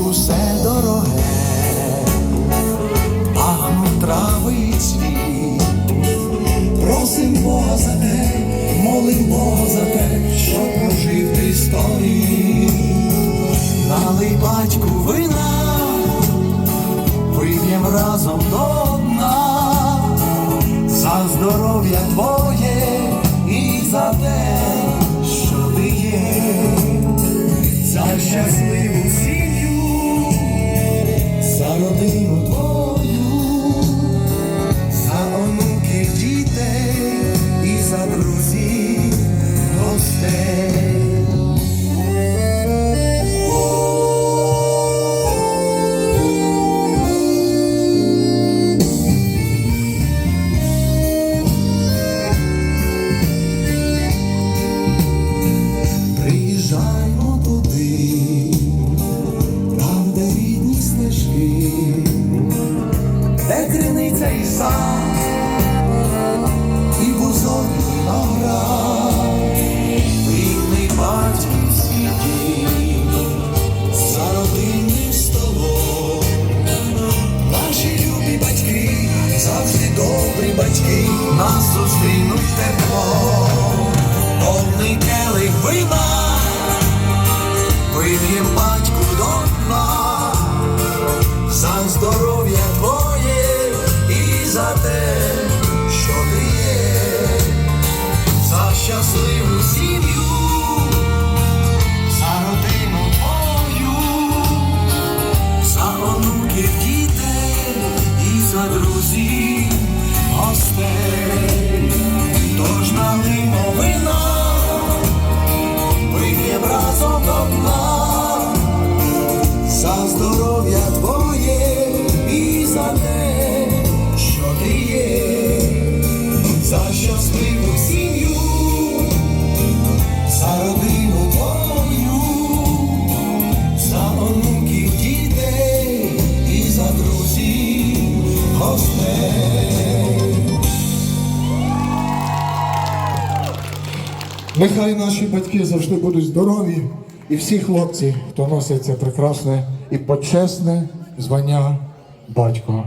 усе дороге, пахнуть трави і цвіт. Просим Бога за те, молим Бога за те, що прожив ти історії. Налий батьку вина, вип'єм разом до дна, за здоров'я твоє добрі батьки, нас зустрінуть тепло, повний келих вина, вип'єм батьку до дна, за здоров'я твоє і за те, що ти є, за щасливу сім'ю, за вип'єм разом до Нехай наші батьки завжди будуть здорові, і всі хлопці, хто носить це прекрасне і почесне звання батька.